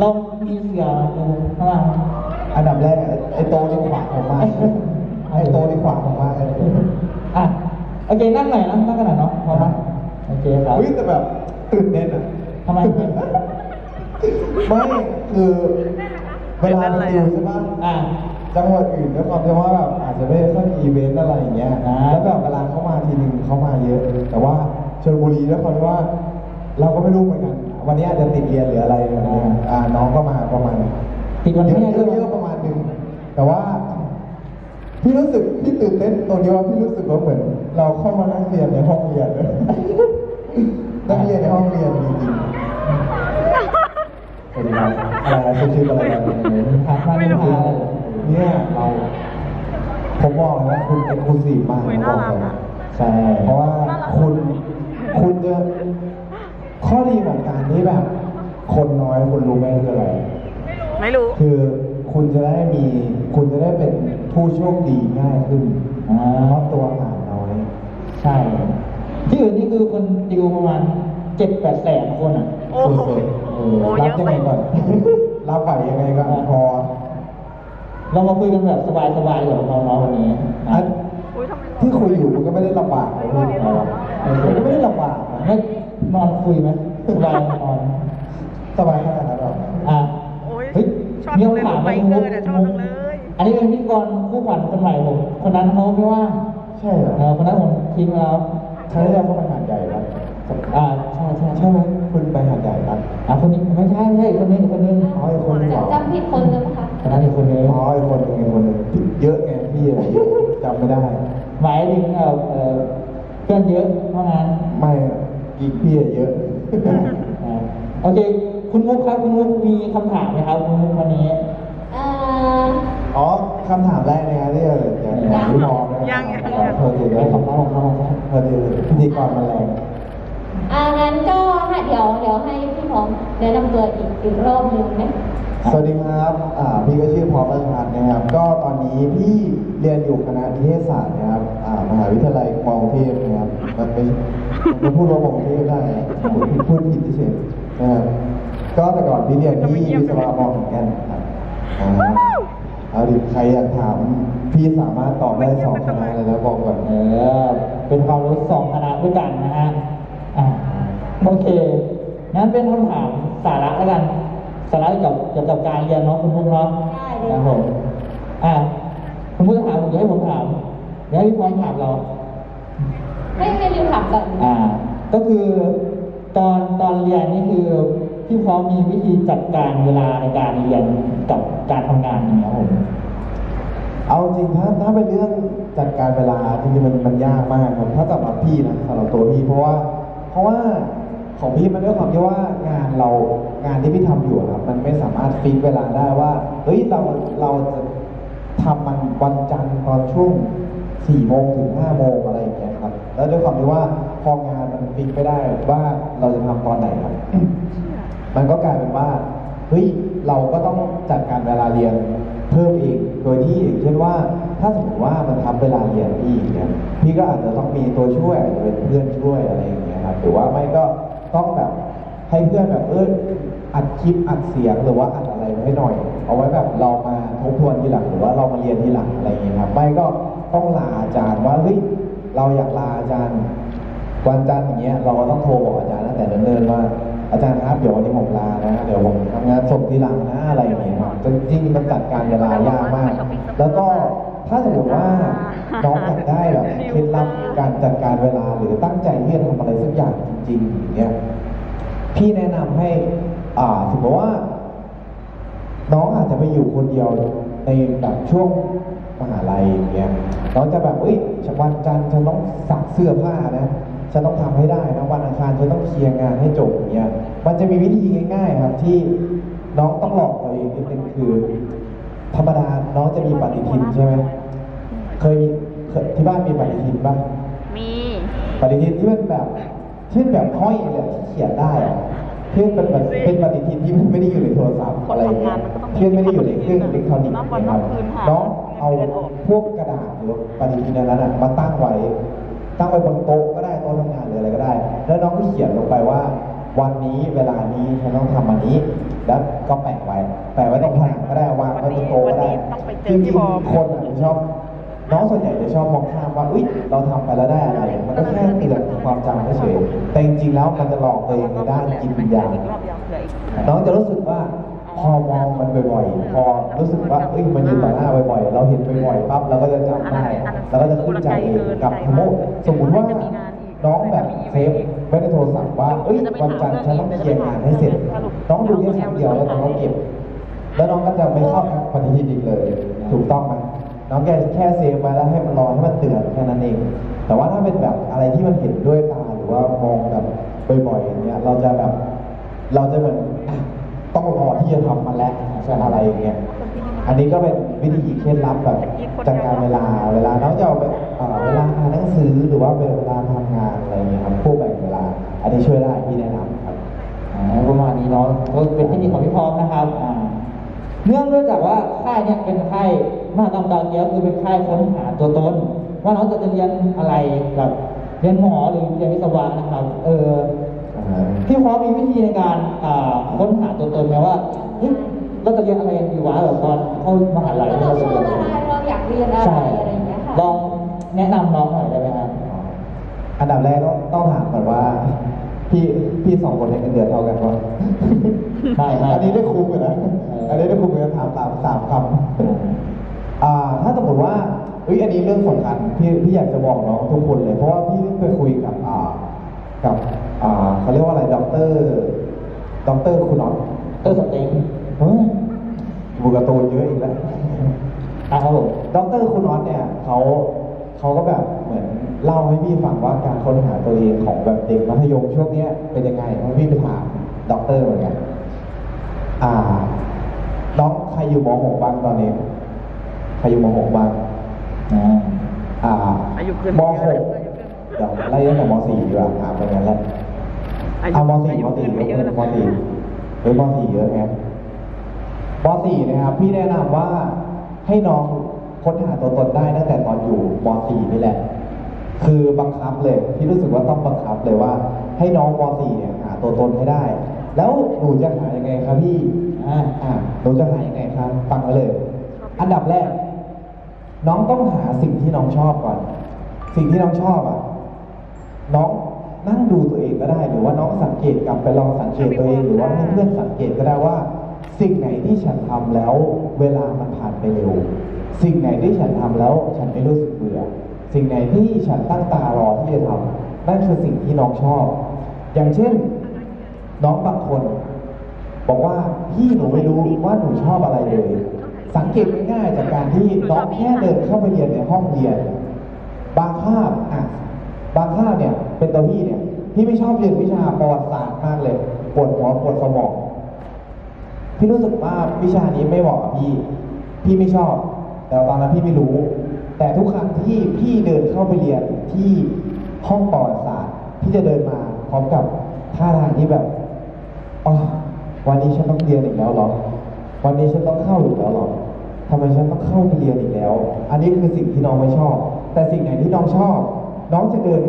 ได้เรามีเสืออยู่ข้างล่างอันดับแรกอะไอ้โตนี่ขวางผมมากไอ้โตนี่ขวางผมมากเลยอะโอเคนั่งหน่อยนะนั่งกันหน่อยเนาะพอไหมโอเคครับเฮ้ยแต่แบบตื่นเต้นอะทำไมไม่คือเวลาไปดูใช่ปะอะจังหวัดอื่นด้วยความที่ว่าแบบอาจจะไม่ค่อยมีอีเวนต์อะไรอย่างเงี้ยอ่าแล้วแบบเวลาเข้ามาทีนึงเข้ามาเยอะ แต่ว่าชลบุรีด้วยความที่ว่า เราก็ไม่รู้เหมือนกัน วันนี้อาจจะติดเรียนหรืออะไรแบบเนี้ยอ่าน้องก็มาประมาณ ติดวัน เย นี้ อะ ไงด้วย เยอะประมาณหนึงแต่ว่า พี่รู้สึกพี่ ตื่นเต้นตรงที่ว่าพี่รู้สึกว่าเหมือน เราเข้ามานั่งเรียนในห้องเรียนเลยนั่งเรียนในห้องเรียนจริงๆสวัสดีครับอะไรนะชื่อชื่ออะไรนะถามมาไม่รู้เนี่ยเราผมบอกเลยว่าคุณเป็นคุณสีมากคุยผมน่าบอกรักเลยอะใช่เพราะว่าคุณคุณจะข้อดีของการที่แบบ คนน้อยคุณรู้ไหมคืออะไรไม่รู้ คือคุณจะได้มี คุณจะได้เป็นผู้โชคดีง่ายขึ้น อ่าเพราะตัวอ่านน้อย ใช่ ที่อื่นนี่คือคนดิวประมาณเจ็ดแปดแสนคนอะโอ้โหสุดเอโอ้อๆเยรับอะยังไปไงก่อนรับไหวยังไงก่อนพอ เรามาคุยกันแบบสบายๆกับน้องๆวันนี้อันอุ้ยทำไมที่คุยอยู่มันก็ไม่ได้ลำบากเลยพี่มันก็ไม่ได้ลำบากนะให้นอนคุยไหมสบายนอนสบายขนาดนั้นหรออะโอ้ยเฮ้ยชอบมีจังเลยคำถามรถไบไหมเกอร์เนี่ยชอบจังเลย อันนี้เป็นพิธีกรคู่ขวัญคนใหม่ผมคนนั้นเขาไม่ว่างใช่เหรอเออคนนั้นผมทิ้งแล้วครั้งแรกเขาไปหาดใหญ่แล้วอ่าใช่ใช่ใช่ไหมคุณไปหาดใหญ่ครับอะคนนี้ไม่ใช่ไม่ใช่อีกคนนึงอีกคนนึงอ๋ออีกคนหนึงเหรอจำผิดคนหรือเปล่าคะคนนั้นอีกคนนึงอ๋ออีกคนหนึงอีกคนหนึงเยอะไงพี่อะจำไม่ได้หมายถึงเอ่อเอ่อเพื่อนเยอะเพราะงั้นไม่อีกพี่อะเยอะอ่าโอเค คุณมุกครับคุณมุกมีคำถามไหมครับคุณมุกวันนี้ วิทยาลัยมอกรุงเทพนะครับมันไม่มันพูดว่ามอกรุงเทพได้นะผมพูดผิดเฉยๆนะครับก็แต่ก่อนพี่เรียนที่วิศวะมอขอนแก่นครับอ่าเอาดิใครอยากถามพี่สามารถตอบได้สองคณะเลยแล้วบอกก่อนเออเป็นความรู้สองคณะด้วยกันนะฮะอ่าโอเคงั้นเป็นคำถามสาระแล้วกัน สาระเกี่ยวกับเกี่ยวกับการเรียนเนาะคุณมุกเนาะได้เลยครับผมอ่าคุณมุกจะถามผมเดี๋ยวให้ผมถาม เดี๋ยวให้พี่พร้อมถามเรา ให้ให้ริวถามก่อนอ่า ก็คือตอนตอนเรียนนี่คือพี่พร้อมมีวิธีจัดการเวลาในการเรียนกับการทำงานอย่างเงี้ยครับผม เอาจริงถ้าถ้าเป็นเรื่องจัดการเวลาจริงๆมันมันยากมากครับถ้าสำหรับพี่นะสำหรับตัวพี่เพราะว่า เพราะว่าของพี่มันด้วยความที่ว่างานเรางานที่พี่ทำอยู่อะครับมันไม่สามารถฟิกเวลาได้ว่าเฮ้ยเราเราจะทำมันวันจันทร์ตอนช่วง สี่โมงถึงห้าโมงอะไรอย่างเงี้ยครับ แล้วด้วยความที่ว่าพองานมันฟิกไม่ได้ว่าเราจะทำตอนไหนครับ มันก็กลายเป็นว่าเฮ้ยเราก็ต้องจัดการเวลาเรียนเพิ่มอีกโดยที่อย่างเช่นว่า ถ้าสมมติว่ามันทับเวลาเรียนพี่อย่างเงี้ยพี่ก็อาจจะต้องมีตัวช่วยอาจจะเป็นเพื่อนช่วยอะไรอย่างเงี้ยครับหรือว่าไม่ก็ต้องแบบให้เพื่อนแบบเอออัดคลิปอัดเสียงหรือว่าอัดอะไรไว้ให้หน่อย เอาไว้แบบเรามาทบทวนทีหลังหรือว่าเรามาเรียนทีหลังอะไรอย่างเงี้ยครับไม่ก็ ต้องลาอาจารย์ว่าเฮ้ยเราอยากลาอาจารย์ วันจันทร์อย่างเงี้ยเราก็ต้องโทรบอกอาจารย์ตั้งแต่เนิ่นๆว่าอาจารย์ครับเดี๋ยววันนี้ผมลานะเดี๋ยวผมทำงานส่งทีหลังนะอะไรอย่างเงี้ยครับจริงๆมันจัดการเวลายากมาก แล้วก็ถ้าสมมติว่าน้องอยากได้แบบเคล็ดลับการจัดการเวลาหรือตั้งใจที่จะทำอะไรสักอย่างจริงๆอย่างเงี้ยพี่แนะนำให้ อ่าสมมติว่า น้องอาจจะไปอยู่คนเดียวในแบบช่วง มหาลัยอย่างเงี้ยน้องจะแบบเอ้ยวันจันทร์ฉันต้องซักเสื้อผ้านะฉันต้องทำให้ได้นะวันอังคารฉันต้องเคลียร์งานให้จบอย่างเงี้ยมันจะมีวิธีง่ายๆครับที่น้องต้องหลอกตัวเองนิดนึงคือ ธรรมดาน้องจะมีปฏิทินใช่ไหมเคยมีเคยที่บ้านมีปฏิทินป่ะมีปฏิทินที่มันแบบเช่นแบบห้อยเลยที่เขียนได้อะที่เป็นแบบเป็นปฏิทินที่มันไม่ได้เงี้ยทำงานมันก็ต้องมีที่ไม่ได้อยู่ในเครื่องอิเล็กทรอนิกส์นับวันนะครับนับคืนหาน้อง เอาพวกกระดาษหรือปฏิทินอันนั้นมาตั้งไว้ ตั้งไว้บนโต๊ะก็ได้โต๊ะทำงานหรืออะไรก็ได้ แล้วน้องก็เขียนลงไปว่า วันนี้เวลานี้ฉันต้องทำอันนี้ แล้วก็แปะไว้ แปะไว้ตรงผนังก็ได้วางไว้บนโต๊ะก็ได้ต้อจริงบอมๆคนอาจจะชอบน้องส่วนใหญ่จะชอบมองข้ามว่าอุ้ยเราทำไปแล้วได้อะไร มันก็แค่เตือนความจำเฉยแต่จริงๆแล้วมันจะหลอกตัวเองในด้านจิตวิญญาณอีกรอบเดียวเหลืออีกน้องจะรู้สึกว่า พอมองมันบ่อยๆ พอรู้สึกว่าเอ้ยมันอยู่ต่อหน้าบ่อยๆ เราเห็นบ่อยๆปั๊บเราก็จะจำได้เราก็จะขึ้นใจเองกับสมมติสมมติว่าน้องแบบเซฟไว้ในโทรศัพท์ว่าเอ้ยวันจันทร์ฉันต้องเคลียร์งานให้เสร็จ น้องดูแค่ครั้งเดียวแล้วน้องก็เก็บ แล้วน้องก็จะไม่เข้าแอปปฏิทินอีกเลย ถูกต้องไหมน้องแค่แค่เซฟไว้แล้วให้มันรอให้มันเตือนแค่นั้นเอง แต่ว่าถ้าเป็นแบบอะไรที่มันเห็นด้วยตาหรือว่ามองแบบบ่อยๆอย่างเงี้ยเราจะแบบเราจะเหมือนอะ ต้องรอที่จะทำมันแล้วใช่อะไรอย่างเงี้ย อันนี้ก็เป็นวิธีเคล็ดลับแบบจัดการเวลาเวลาน้องจะเอาไปอ่าเวลาอ่านหนังสือหรือว่าเวลาทำงานอะไรอย่างเงี้ยครับพวกแบ่งเวลา อันนี้ช่วยได้ที่แนะนำครับอ่าประมาณนี้เนาะก็เป็นเทคนิคของพี่พร้อมนะครับอ่าเนื่องด้วยจากว่าค่ายเนี่ยเป็นค่ายมหากรรมดาวเทียมคือเป็นค่ายค้นหาตัวตนว่าน้องจะเรียนอะไรแบบเรียนหมอหรือเรียนวิศวะนะครับ เออ พี่พร้อมมีวิธีในการอ่าค้นหาตัวตนไหมว่าเฮ้ยเราจะเรียนอะไรดีวะแบบตอนเข้ามหาลัยเราเราชจะอบเรียนอะอะไรไรเราอยากเรียนอะไรใช่อะไรอย่างเงี้ยค่ะลองแนะนำน้องหน่อยได้ไหมครับอันดับแรกต้องต้องถามก่อนว่า พี่พี่สองคนเนี่ยเงินเดือนเท่ากันวะไม่ไม่อันนี้ได้คุ้มอยู่นะเอออัอันนี้ได้คุ้มอยู่นะถามสามสามคำอ่าถ้าสมมติว่าเอ้ยอันนี้เรื่องสำคัญพี่พี่อยากจะบอกน้องทุกคนเลย เพราะว่าพี่เพิ่งไปคุยกับอ่ากับ อ่าเขาเรียกว่าอะไรด็อกเตอร์ด็อกเตอร์คุณน็อตเตอร์สเต็งเฮ้ยบูการ์ตูนเยอะอีกแล้วอะครับผมดรคุณน็อตเนี่ยเขาเขาก็แบบเหมือนเล่าให้พี่ฟังว่าการค้นหาตัวเองของแบบเด็กมัธยมช่วงเนี้ยเป็นยังไงเพราะพี่ไปถามด็อกเตอร์เหมือนกันอ่าน้องใครอยู่ม .6 บ้างตอนนี้ใครอยู่ม .6 บ้างอ่าอ่าอายุเกินมเยอะ .6 เดี๋ยวไล่ตั้งแต่ม .4 ดีกว่าถามไปงั้นแหละ อายุเอามอา .4 ยุมเกิน .4 ไม่เยอะนะม .4 หรือม .4 เยอะไงม .4 นะครับ พี่แนะนำว่าให้น้องค้นหาตัวตนได้ตั้งแต่ตอนอยู่ม .4 นี่แหละ คือบังคับเลยพี่รู้สึกว่าต้องบังคับเลยว่า ให้น้องม .4 เนี่ยหาตัวตนให้ได้ แล้วหนูจะหายังไงครับพี่อ่าอ่าหนูจะหายังไงครับฟังไว้เลย อันดับแรก น้องต้องหาสิ่งที่น้องชอบก่อน สิ่งที่น้องชอบอะ น้อง นั่งดูตัวเองก็ได้ หรือว่าน้องสังเกตกลับไปลองสังเกตตัวเอง หรือว่าให้เพื่อนสังเกตก็ได้ว่า สิ่งไหนที่ฉันทำแล้ว เวลามันผ่านไปเร็ว สิ่งไหนที่ฉันทำแล้ว ฉันไม่รู้สึกเบื่อ สิ่งไหนที่ฉันตั้งตารอที่จะทำนั่นคือสิ่งที่น้องชอบ อย่างเช่น น้องบางคน บอกว่าพี่หนูไม่รู้ว่าหนูชอบอะไรเลยสังเกตง่ายๆจากการที่น้องแค่เดินเข้าไปเรียนในห้องเรียน บางคาบอะบางคาบเนี่ย เป็นตัวพี่เนี่ยพี่ไม่ชอบเรียนวิชาประวัติศาสตร์มากเลยปวดหัวปวดสมองพี่รู้สึกว่าวิชานี้ไม่เหมาะกับพี่พี่ไม่ชอบ แต่ตอนนั้นพี่ไม่รู้ แต่ทุกครั้งที่พี่เดินเข้าไปเรียนที่ห้องประวัติศาสตร์พี่จะเดินมาพร้อมกับท่าทางที่แบบอ๋อวันนี้ฉันต้องเรียนอีกแล้วหรอ วันนี้ฉันต้องเข้าอีกแล้วหรอทำไมฉันต้องเข้าไปเรียนอีกแล้ว อันนี้คือสิ่งที่น้องไม่ชอบ แต่สิ่งไหนที่น้องชอบ น้องจะเดิน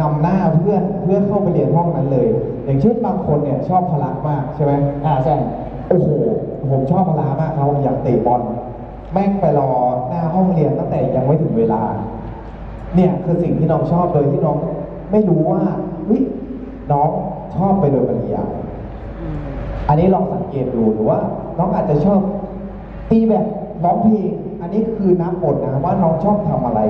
นำหน้าเพื่อนเพื่อเข้าไปเรียนห้องนั้นเลย อย่างเช่นบางคนเนี่ยชอบพละมากใช่ไหมอ่าใช่โอ้โหผมชอบพลามากครับผมอยากเตะบอลแม่งไปรอหน้าห้องเรียนตั้งแต่ยังไม่ถึงเวลา เนี่ยคือสิ่งที่น้องชอบโดยที่น้องไม่รู้ว่าเฮ้ยน้องชอบไปโดยปริยายอันนี้ลองสังเกตดูหรือว่า น้องอาจจะชอบตีแบบร้องเพลงอันนี้คือนับหมดนะว่าน้องชอบทำอะไร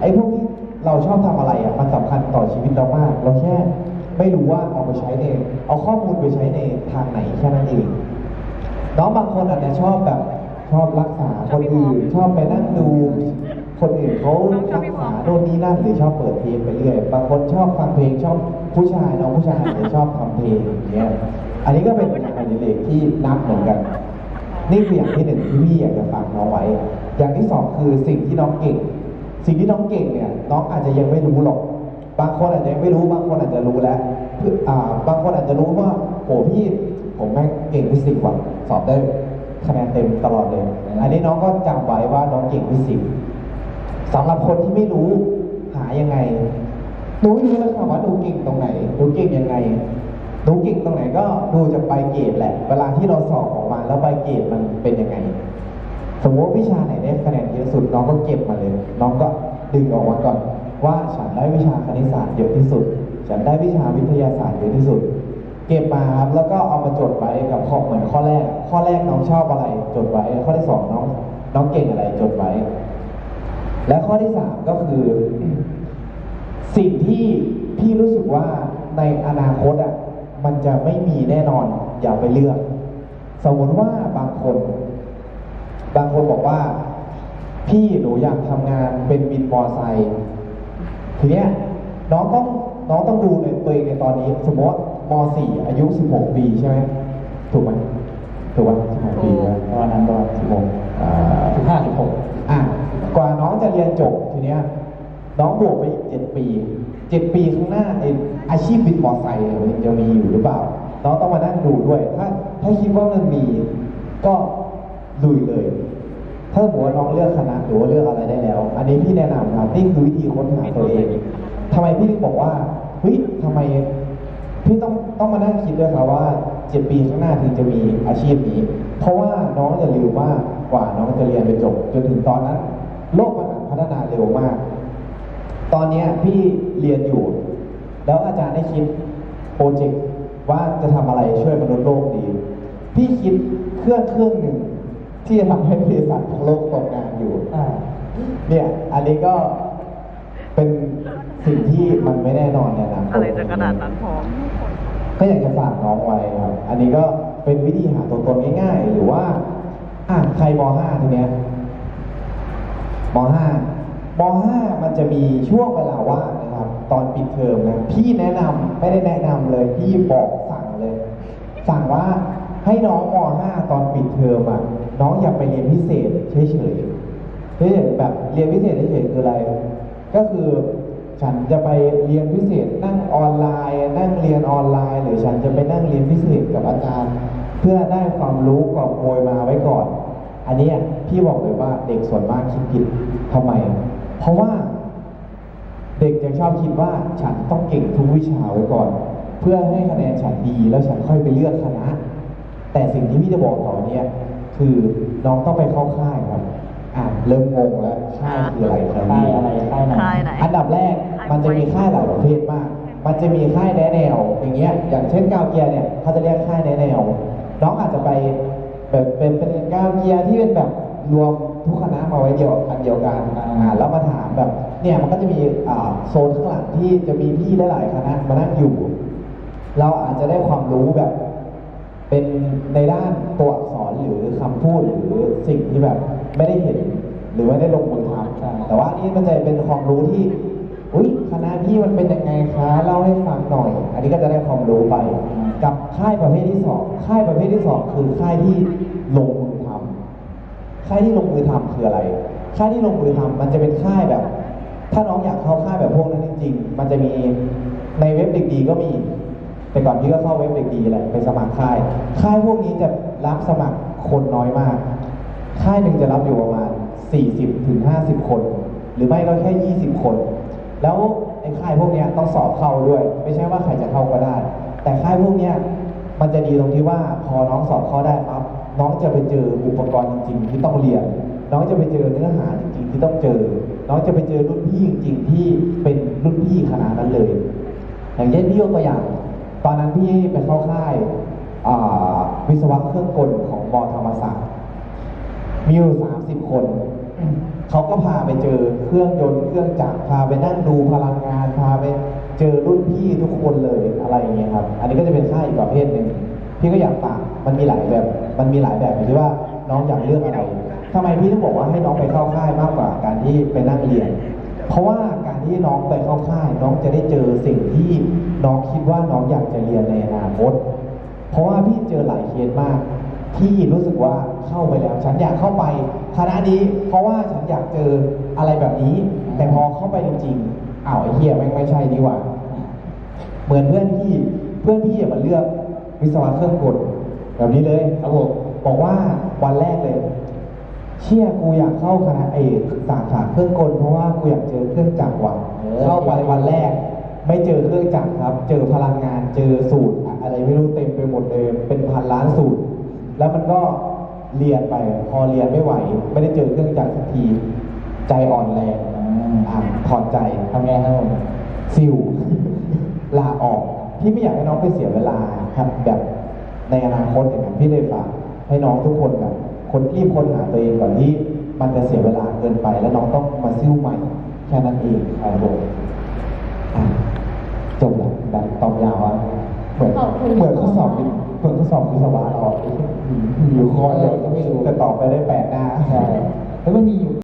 ไอ้พวกที่ เราชอบทำอะไรอะมันสำคัญต่อชีวิตเรามาก เราแค่ไม่รู้ว่าเอาไปใช้ในเอาข้อมูลไปใช้ในทางไหนแค่นั้นเองน้องบางคนอาจจะชอบแบบชอบรักษาคนอื่นชอบไปนั่งดู คนอื่นเขารักษาโน่นนี่นั่นหรือชอบเปิดเพลงไปเรื่อยบางคนชอบฟังเพลงชอบผู้ชายน้องผู้ชายหรือชอบทำเพลงอย่างเงี้ยอันนี้ก็เป็นงานอดิเรกที่นับเหมือนกันนี่คืออย่างที่หนึ่งที่พี่อยากจะฝากน้องไว้ อย่างที่สองคือสิ่งที่น้องเก่ง สิ่งที่น้องเก่งเนี่ยน้องอาจจะยังไม่รู้หรอก บางคนอาจจะยังไม่รู้บางคนอาจจะรู้แล้วคืออ่าบางคนอาจจะรู้ว่าโหพี่ผมแม่งเก่งฟิสิกส์ว่ะสอบได้คะแนนเต็มตลอดเลย อันนี้น้องก็จำไว้ว่าน้องเก่งฟิสิกส์สำหรับคนที่ไม่รู้หายังไงหนูรู้แล้วค่ะว่าหนูเก่งตรงไหนหนูเก่งยังไงหนูเก่งตรงไหนก็ดูจากใบเกรดแหละ เวลาที่เราสอบออกมาแล้วใบเกรดมันเป็นยังไง สมมติว่าวิชาไหนได้คะแนนเยอะสุดน้องก็เก็บมาเลย น้องก็ดึงออกมาก่อน ว่าฉันได้วิชาคณิตศาสตร์เยอะที่สุด ฉันได้วิชาวิทยาศาสตร์เยอะที่สุด เก็บมาครับแล้วก็เอามาจดไว้กับข้อเหมือนข้อแรก ข้อแรกน้องชอบอะไร จดไว้ ข้อที่สองน้อง น้องเก่งอะไรจดไว้ และข้อที่สามก็คือ สิ่งที่พี่รู้สึกว่าในอนาคตอะมันจะไม่มีแน่นอนอย่าไปเลือก สมมติว่าบางคน บางคนบอกว่า พี่หนูอยากทำงานเป็นวินมอไซค์ทีเนี้ยน้องต้องน้องต้องดูในตัวเองในตอนนี้ สมมติว่ามสี่อายุ 16 ปีใช่ไหมถูกไหมถูกไหม16 ปีนะประมาณนั้นประมาณ16อ่าสิบห้าสิบหกอะกว่าน้องจะเรียนจบทีเนี้ยน้องบวกไปอีกเจ็ดปีเจ็ดปีข้างหน้าไออาชีพบินมอไซค์เนี่ยมันยังจะมีอยู่หรือเปล่า น้องต้องมานั่งดูด้วย ถ้าถ้าคิดว่ามันมี ก็ ลุยเลย ถ้าสมมติว่าน้องเลือกคณะหรือว่าเลือกอะไรได้แล้ว อันนี้พี่แนะนำครับนี่คือวิธีค้นหาตัวเองทำไมพี่ถึงบอกว่าเฮ้ยทำไมพี่ต้องต้องมานั่งคิดด้วยครับว่าเจ็ดปีข้างหน้าถึงจะมีอาชีพนี้ เพราะว่าน้องอย่าลืมว่ากว่าน้องจะเรียนไปจบ จนถึงตอนนั้น โลกมันพัฒนาเร็วมาก ตอนเนี้ยพี่เรียนอยู่ แล้วอาจารย์ได้คิดโปรเจกต์ว่าจะทำอะไรช่วยมนุษย์โลกดี พี่คิดเครื่องเครื่องหนึ่ง ที่จะทำให้บริษัททั้งโลกตกงานอยู่ อ่า เนี่ย อันนี้ก็เป็นสิ่งที่มันไม่แน่นอนในอนาคตอะไรจะกระดาษนั้นพร้อมก็อยากจะฝากน้องไว้ครับ อันนี้ก็เป็นวิธีหาตัวตนง่ายๆ หรือว่าอะใครม .5 ทีเนี้ยม .5 ม .5 มันจะมีช่วงเวลาว่างนะครับ ตอนปิดเทอมนะพี่แนะนำไม่ได้แนะนำเลยพี่บอกสั่งเลย สั่งว่าให้น้องม .5 ตอนปิดเทอมอะ น้องอย่าไปเรียนพิเศษเฉยๆเฮ้ยแบบเรียนพิเศษเฉยๆคืออะไร ก็คือฉันจะไปเรียนพิเศษนั่งออนไลน์ นั่งเรียนออนไลน์ หรือฉันจะไปนั่งเรียนพิเศษกับอาจารย์ เพื่อได้ความรู้กอบโกยมาไว้ก่อน อันนี้พี่บอกเลยว่าเด็กส่วนมากคิดผิดทำไม เพราะว่า เด็กจะชอบคิดว่าฉันต้องเก่งทุกวิชาไว้ก่อน เพื่อให้คะแนนฉันดีแล้วฉันค่อยไปเลือกคณะ แต่สิ่งที่พี่จะบอกต่อเนี่ย คือน้องต้องไปเข้าค่ายครับ อะเริ่มงงแล้วค่ายคืออะไรครับค่ายอะไรค่ายไหนค่ายไหน อันดับแรกมันจะมีค่ายหลายประเภทมาก มันจะมีค่ายแนะแนว อย่างเงี้ย อย่างเช่นกาวเกียร์เนี่ยเขาจะเรียกค่ายแนะแนว น้องอาจจะไปแบบเป็นเป็นกาวเกียร์ที่เป็นแบบรวมทุกคณะมาไว้เดียวอันเดียวกันอ่าแล้วมาถามแบบ เนี่ยมันก็จะมีอ่าโซนข้างหลังที่จะมีพี่หลายๆคณะมานั่งอยู่ เราอาจจะได้ความรู้แบบ เป็นในด้านตัวอักษรหรือคำพูดหรือสิ่งที่แบบไม่ได้เห็น หรือว่าได้ลงมือทำแต่ว่าอันนี้มันจะเป็นความรู้ที่อุ้ยคณะพี่มันเป็นยังไงคะเล่าให้ฟังหน่อย อันนี้ก็จะได้ความรู้ไป กับค่ายประเภทที่สองค่ายประเภทที่สองคือค่ายที่ลงมือทำค่ายที่ลงมือทำคืออะไร ค่ายที่ลงมือทำมันจะเป็นค่ายแบบ ถ้าน้องอยากเข้าค่ายแบบพวกนั้นจริงๆ มันจะมีในเว็บเด็กดีก็มี แต่ก่อนพี่ก็เข้าเว็บเด็กดีแหละไปสมัครค่าย ค่ายพวกนี้จะรับสมัครคนน้อยมาก ค่ายหนึ่งจะรับอยู่ประมาณ 40ถึง50 คน หรือไม่ก็แค่ 20 คน แล้วไอ้ค่ายพวกนี้ต้องสอบเข้าด้วย ไม่ใช่ว่าใครจะเข้าก็ได้ แต่ค่ายพวกนี้มันจะดีตรงที่ว่าพอน้องสอบเข้าได้ปั๊บน้องจะไปเจออุปกรณ์จริง ๆ ที่ต้องเรียน น้องจะไปเจอเนื้อหาจริง ๆ ที่ต้องเจอ น้องจะไปเจอรุ่นพี่จริงๆที่เป็นรุ่นพี่คณะนั้นเลย อย่างเช่นพี่ยกตัวอย่าง ตอนนั้นพี่ไปเข้าค่ายอ่าวิศวะเครื่องกลของมอธรรมศาสตร์มีอยู่สามสิบคน เขาก็พาไปเจอเครื่องยนต์เครื่องจักรพาไปนั่งดูพลังงานพาไปเจอรุ่นพี่ทุกคนเลยอะไรอย่างเงี้ยครับ อันนี้ก็จะเป็นค่ายอีกประเภทหนึ่งพี่ก็อยากฝากมันมีหลายแบบ มันมีหลายแบบอยู่ที่ว่าน้องอยากเลือกอะไรทำไมพี่ต้องบอกว่าให้น้องไปเข้าค่ายมากกว่าการที่ไปนั่งเรียน เพราะว่า ที่น้องไปเข้าค่าย น้องจะได้เจอสิ่งที่น้องคิดว่าน้องอยากจะเรียนในอนาคต เพราะว่าพี่เจอหลายเคสมาก ที่รู้สึกว่าเข้าไปแล้ว ฉันอยากเข้าไปคณะนี้ เพราะว่าฉันอยากเจออะไรแบบนี้ แต่พอเข้าไปจริงๆอ้าวไอ้เหี้ยแม่งไม่ใช่ดีกว่าเหมือนเพื่อนพี่เพื่อนพี่มันเลือกวิศวะเครื่องกลแบบนี้เลยครับผมบอกว่าวันแรกเลย เชี่ยกูอยากเข้าคณะเอกสาขาเครื่องกลเพราะว่ากูอยากเจอเครื่องจักรว่ะเออเข้าไปวันแรก ไม่เจอเครื่องจักรครับ เจอพลังงานเจอสูตรอะไรไม่รู้เต็มไปหมดเลยเป็นพันล้านสูตร แล้วมันก็เรียนไปพอเรียนไม่ไหว ไม่ได้เจอเครื่องจักรสักทีใจอ่อนแรงอะถอดใจทำไงครับผมซิลลาออกพี่ไม่อยากให้น้องไปเสียเวลาครับแบบในอนาคตอย่างนั้นพี่เลยฝากให้น้องทุกคนแบบ คนรีบค้นหาตัวเองก่อนที่มันจะเสียเวลาเกินไป แล้วน้องต้องมาซิ่วใหม่ แค่นั้นเองครับผมอะจบแล้วแบบตอบยาวอะเหมือนขอบคุณเหมือนข้อสอบเหมือนข้อสอบวิศวะเราอะอยู่คอร์สเดียวก็ไม่รู้แต่ตอบไปได้แปดหน้าใช่แล้วมันมีอยู่